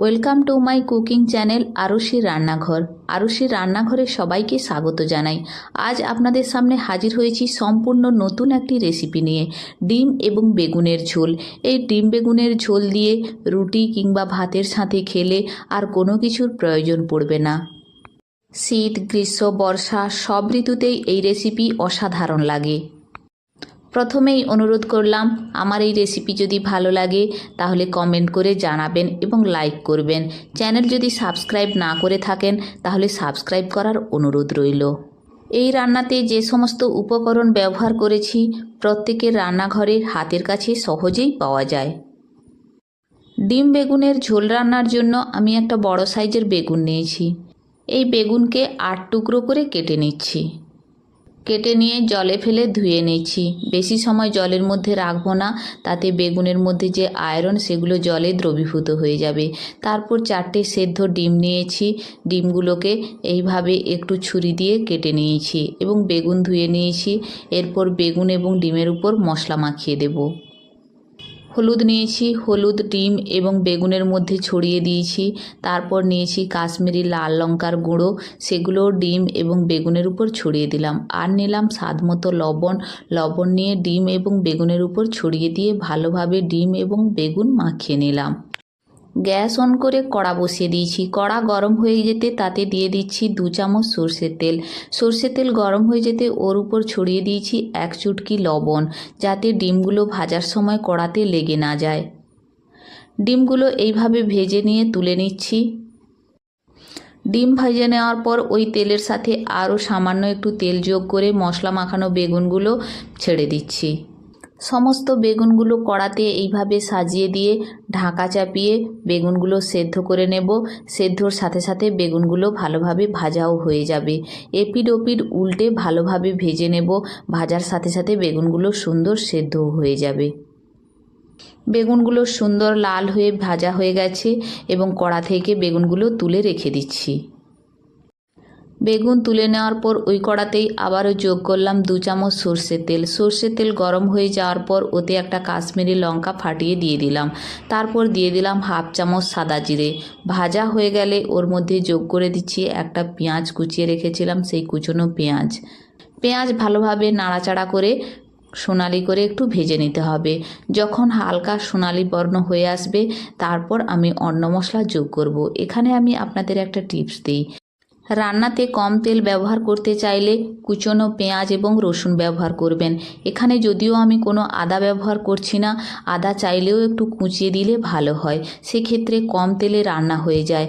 Welcome to my cooking channel আরুষির রান্নাঘর। আরুষির রান্নাঘরে সবাইকে স্বাগত জানাই। আজ আপনাদের সামনে হাজির হয়েছি সম্পূর্ণ নতুন একটি রেসিপি নিয়ে, ডিম এবং বেগুনের ঝোল। এই ডিম বেগুনের ঝোল দিয়ে রুটি কিংবা ভাতের সাথে খেলে আর কোনো কিছুর প্রয়োজন পড়বে না। শীত, গ্রীষ্ম, বর্ষা সব ঋতুতেই এই রেসিপি অসাধারণ লাগে। প্রথমেই অনুরোধ করলাম, আমার এই রেসিপি যদি ভালো লাগে, তাহলে কমেন্ট করে জানাবেন এবং লাইক করবেন। চ্যানেল যদি সাবস্ক্রাইব না করে থাকেন, তাহলে সাবস্ক্রাইব করার অনুরোধ রইল। এই রান্নাতে যে সমস্ত উপকরণ ব্যবহার করেছি, প্রত্যেকের রান্নাঘরে হাতের কাছে সহজেই পাওয়া যায়। ডিম বেগুনের ঝোল রান্নার জন্য আমি একটা বড় সাইজের বেগুন নিয়েছি। এই বেগুনকে আট টুকরো করে কেটে নিচ্ছি। কেটে নিয়ে জলে ফেলে ধুয়ে নিচ্ছি বেশি সময় জলের মধ্যে রাখব না, তাতে বেগুনের মধ্যে যে আয়রন, সেগুলো জলে দ্রবীভূত হয়ে যাবে। তারপর চারটে সেদ্ধ ডিম নিয়েছি। ডিমগুলোকে এইভাবে একটু ছুরি দিয়ে কেটে নিয়েছি এবং বেগুন ধুয়ে নিয়েছি। এরপর বেগুন এবং ডিমের উপর মশলা মাখিয়ে দেবো। হলুদ নিয়েছি, হলুদ, ডিম এবং বেগুনের মধ্যে ছড়িয়ে দিয়েছি। তারপর নিয়েছি কাশ্মীরি লাল লঙ্কার গুঁড়ো সেগুলো ডিম এবং বেগুনের উপর ছড়িয়ে দিলাম। আর নিলাম স্বাদ মতো লবণ। লবণ নিয়ে ডিম এবং বেগুনের উপর ছড়িয়ে দিয়ে ভালোভাবে ডিম এবং বেগুন মাখিয়ে নিলাম। গ্যাস অন করে কড়া বসিয়ে দিয়েছি। কড়া গরম হয়ে যেতে তাতে দিয়ে দিচ্ছি দু চামচ সর্ষের তেল। সর্ষের তেল গরম হয়ে যেতে ওর উপর ছড়িয়ে দিয়েছি এক চুটকি লবণ, যাতে ডিমগুলো ভাজার সময় কড়াতে লেগে না যায়। ডিমগুলো এইভাবে ভেজে নিয়ে তুলে নিচ্ছি। ডিম ভেজে নেওয়ার পর ওই তেলের সাথে আরও সামান্য একটু তেল যোগ করে মশলা মাখানো বেগুনগুলো ছেড়ে দিচ্ছি। সমস্ত বেগুনগুলো কড়াতে এইভাবে সাজিয়ে দিয়ে ঢাকা চাপিয়ে বেগুনগুলো সেদ্ধ করে নেব। সেদ্ধর সাথে সাথে বেগুনগুলো ভালোভাবে ভাজাও হয়ে যাবে। এপিড ওপিড উল্টে ভালোভাবে ভেজে নেব। ভাজার সাথে সাথে বেগুনগুলো সুন্দর সেদ্ধও হয়ে যাবে। বেগুনগুলো সুন্দর লাল হয়ে ভাজা হয়ে গেছে এবং কড়া থেকে বেগুনগুলো তুলে রেখে দিচ্ছি। বেগুন তুলে নেওয়ার পর ওই কড়াতেই আবারও যোগ করলাম দু চামচ সর্ষের তেল। সর্ষের তেল গরম হয়ে যাওয়ার পর ওতে একটা কাশ্মীরি লঙ্কা ফাটিয়ে দিয়ে দিলাম। তারপর দিয়ে দিলাম হাফ চামচ সাদা জিরে। ভাজা হয়ে গেলে ওর মধ্যে যোগ করে দিচ্ছি একটা পেঁয়াজ কুচিয়ে রেখেছিলাম, সেই কুচনো পেঁয়াজ। পেঁয়াজ ভালোভাবে নাড়াচাড়া করে সোনালি করে একটু ভেজে নিতে হবে। যখন হালকা সোনালি বর্ণ হয়ে আসবে, তারপর আমি অন্য মশলা যোগ করব। এখানে আমি আপনাদের একটা টিপস দিই। রান্নাতে কম তেল ব্যবহার করতে চাইলে কুচনো পেঁয়াজ এবং রসুন ব্যবহার করবেন। এখানে যদিও আমি কোনো আদা ব্যবহার করছি না, আদা চাইলেও একটু কুচিয়ে দিলে ভালো হয়। সেক্ষেত্রে কম তেলে রান্না হয়ে যায়।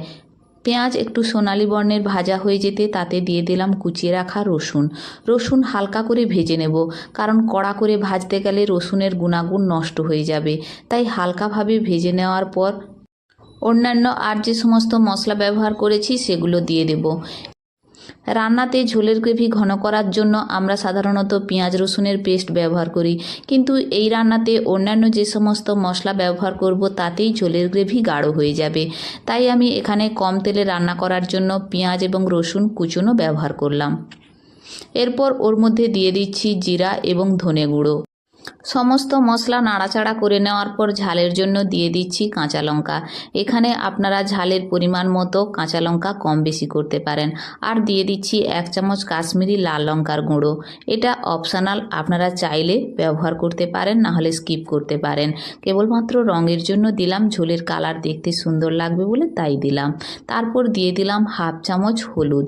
পেঁয়াজ একটু সোনালি বর্ণের ভাজা হয়ে যেতে তাতে দিয়ে দিলাম কুচিয়ে রাখা রসুন। রসুন হালকা করে ভেজে নেব, কারণ কড়া করে ভাজতে গেলে রসুনের গুণাগুণ নষ্ট হয়ে যাবে। তাই হালকাভাবে ভেজে নেওয়ার পর অন্যান্য আর যে সমস্ত মশলা ব্যবহার করেছি, সেগুলো দিয়ে দেব। রান্নাতে ঝোলের গ্রেভি ঘন করার জন্য আমরা সাধারণত পেঁয়াজ, রসুনের পেস্ট ব্যবহার করি। কিন্তু এই রান্নাতে অন্যান্য যে সমস্ত মশলা ব্যবহার করব, তাতেই ঝোলের গ্রেভি গাঢ় হয়ে যাবে। তাই আমি এখানে কম তেলে রান্না করার জন্য পেঁয়াজ এবং রসুন কুচুনো ব্যবহার করলাম। এরপর ওর মধ্যে দিয়ে দিচ্ছি জিরা এবং ধনে গুঁড়ো। সমস্ত মশলা নাড়াচাড়া করে নেওয়ার পর ঝালের জন্য দিয়ে দিচ্ছি কাঁচা লঙ্কা। এখানে আপনারা ঝালের পরিমাণ মতো কাঁচা লঙ্কা কম বেশি করতে পারেন। আর দিয়ে দিচ্ছি এক চামচ কাশ্মীরি লাল লঙ্কার গুঁড়ো। এটা অপশনাল, আপনারা চাইলে ব্যবহার করতে পারেন না হলে স্কিপ করতে পারেন। কেবলমাত্র রঙের জন্য দিলাম, ঝোলের কালার দেখতে সুন্দর লাগবে বলে তাই দিলাম। তারপর দিয়ে দিলাম হাফ চামচ হলুদ।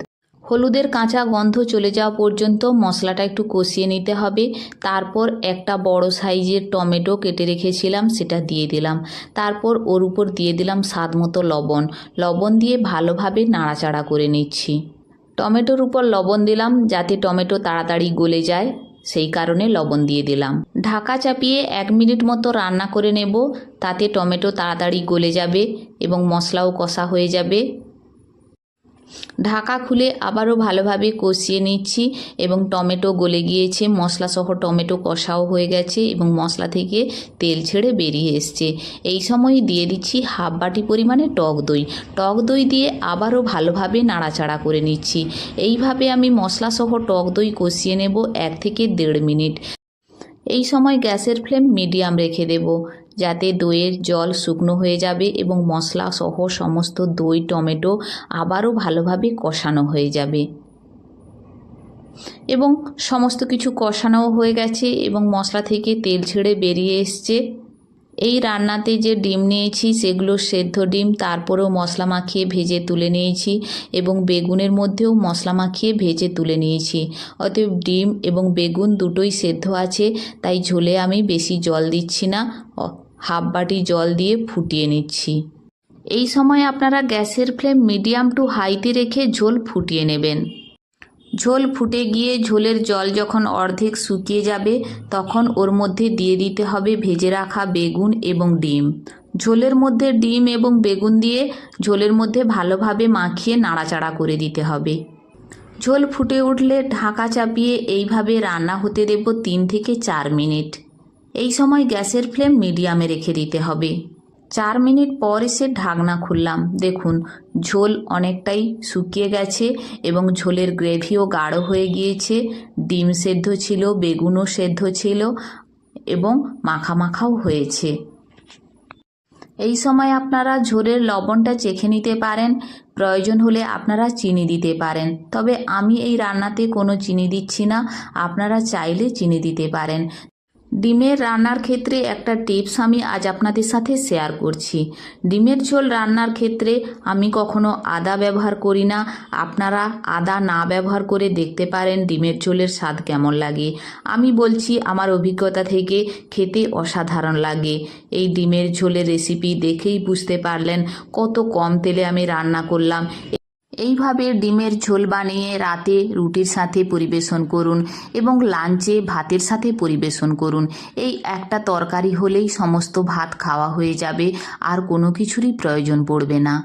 হলুদের কাঁচা গন্ধ চলে যাওয়া পর্যন্ত মশলাটা একটু কষিয়ে নিতে হবে। তারপর একটা বড় সাইজের টমেটো কেটে রেখেছিলাম, সেটা দিয়ে দিলাম। তারপর ওর উপর দিয়ে দিলাম স্বাদ মতো লবণ। লবণ দিয়ে ভালোভাবে নাড়াচাড়া করে নিচ্ছি। টমেটোর উপর লবণ দিলাম যাতে টমেটো তাড়াতাড়ি গলে যায়, সেই কারণে লবণ দিয়ে দিলাম। ঢাকা চাপিয়ে এক মিনিট মতো রান্না করে নেব, তাতে টমেটো তাড়াতাড়ি গলে যাবে এবং মশলাও কষা হয়ে যাবে। ঢাকা খুলে আবারও ভালোভাবে কষিয়ে নিচ্ছি এবং টমেটো গলে গিয়েছে। মশলাসহ টমেটো কষাও হয়ে গেছে এবং মশলা থেকে তেল ছেড়ে বেরিয়ে এসছে। এই সময় দিয়ে দিচ্ছি হাফ বাটি পরিমাণে টক দই। টক দই দিয়ে আবারও ভালোভাবে নাড়াচাড়া করে নিচ্ছি। এইভাবে আমি মশলাসহ টক দই কষিয়ে নেব এক থেকে দেড় মিনিট। এই সময় গ্যাসের ফ্লেম মিডিয়াম রেখে দেব। যাতে দইয়ের জল শুকনো হয়ে যাবে এবং মশলা সহ সমস্ত দই, টমেটো আবারও ভালোভাবে কষানো হয়ে যাবে। এবং সমস্ত কিছু কষানোও হয়ে গেছে এবং মশলা থেকে তেল ছেড়ে বেরিয়ে এসছে। এই রান্নাতে যে ডিম নিয়েছি, সেগুলো সেদ্ধ ডিম, তারপরেও মশলা মাখিয়ে ভেজে তুলে নিয়েছি এবং বেগুনের মধ্যেও মশলা মাখিয়ে ভেজে তুলে নিয়েছি। অতএব ডিম এবং বেগুন দুটোই সেদ্ধ আছে, তাই ঝোলে আমি বেশি জল দিচ্ছি না। হাফ বাটি জল দিয়ে ফুটিয়ে নিচ্ছি। এই সময় আপনারা গ্যাসের ফ্লেম মিডিয়াম টু হাইতে রেখে ঝোল ফুটিয়ে নেবেন। ঝোল ফুটে গিয়ে ঝোলের জল যখন অর্ধেক শুকিয়ে যাবে, তখন ওর মধ্যে দিয়ে দিতে হবে ভেজে রাখা বেগুন এবং ডিম। ঝোলের মধ্যে ডিম এবং বেগুন দিয়ে ঝোলের মধ্যে ভালোভাবে মাখিয়ে নাড়াচাড়া করে দিতে হবে। ঝোল ফুটে উঠলে ঢাকা চাপিয়ে এইভাবে রান্না হতে দেব তিন থেকে চার মিনিট। এই সময় গ্যাসের ফ্লেম মিডিয়ামে রেখে দিতে হবে। চার মিনিট পর এসে ঢাকনা খুললাম। দেখুন, ঝোল অনেকটাই শুকিয়ে গেছে এবং ঝোলের গ্রেভিও গাঢ় হয়ে গিয়েছে। ডিম সেদ্ধ ছিল, বেগুনও সেদ্ধ ছিল এবং মাখা মাখাও হয়েছে। এই সময় আপনারা ঝোলের লবণটা চেখে নিতে পারেন। প্রয়োজন হলে আপনারা চিনি দিতে পারেন। তবে আমি এই রান্নাতে কোনো চিনি দিচ্ছি না। আপনারা চাইলে চিনি দিতে পারেন। ডিমের রান্নার ক্ষেত্রে একটা টিপস আমি আজ আপনাদের সাথে শেয়ার করছি। ডিমের ঝোল রান্নার ক্ষেত্রে আমি কখনো আদা ব্যবহার করি না। আপনারা আদা না ব্যবহার করে দেখতে পারেন ডিমের ঝোলের স্বাদ কেমন লাগে। আমি বলছি, আমার অভিজ্ঞতা থেকে খেতে অসাধারণ লাগে। এই ডিমের ঝোলের রেসিপি দেখেই বুঝতে পারলেন কত কম তেলে আমি রান্না করলাম। এইভাবে ডিমের ঝোল বানিয়ে রাতে রুটির সাথে পরিবেশন করুন এবং লাঞ্চে ভাতের সাথে পরিবেশন করুন। এই একটা তরকারি হলেই সমস্ত ভাত খাওয়া হয়ে যাবে, আর কোনো কিছুরই প্রয়োজন পড়বে না।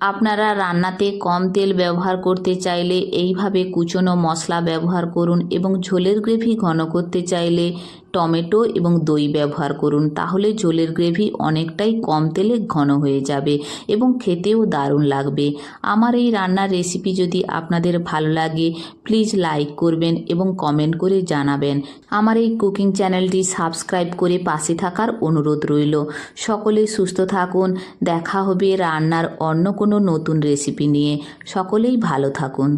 আপনারা রান্নাতে কম তেল ব্যবহার করতে চাইলে এইভাবে কুচনো মশলা ব্যবহার করুন এবং ঝোলের গ্রেভি ঘন করতে চাইলে টমেটো এবং দই ব্যবহার করুন, তাহলে ঝোলের গ্রেভি অনেকটাই কম তেলে ঘন হয়ে যাবে এবং খেতেও দারুণ লাগবে। আমার এই রান্নার রেসিপি যদি আপনাদের ভালো লাগে প্লিজ লাইক করবেন এবং কমেন্ট করে জানাবেন। আমার এই কুকিং চ্যানেলটি সাবস্ক্রাইব করে পাশে থাকার অনুরোধ রইল। সকলে সুস্থ থাকুন, দেখা হবে রান্নার অন্য কোনো নতুন রেসিপি নিয়ে। সকলেই ভালো থাকুন।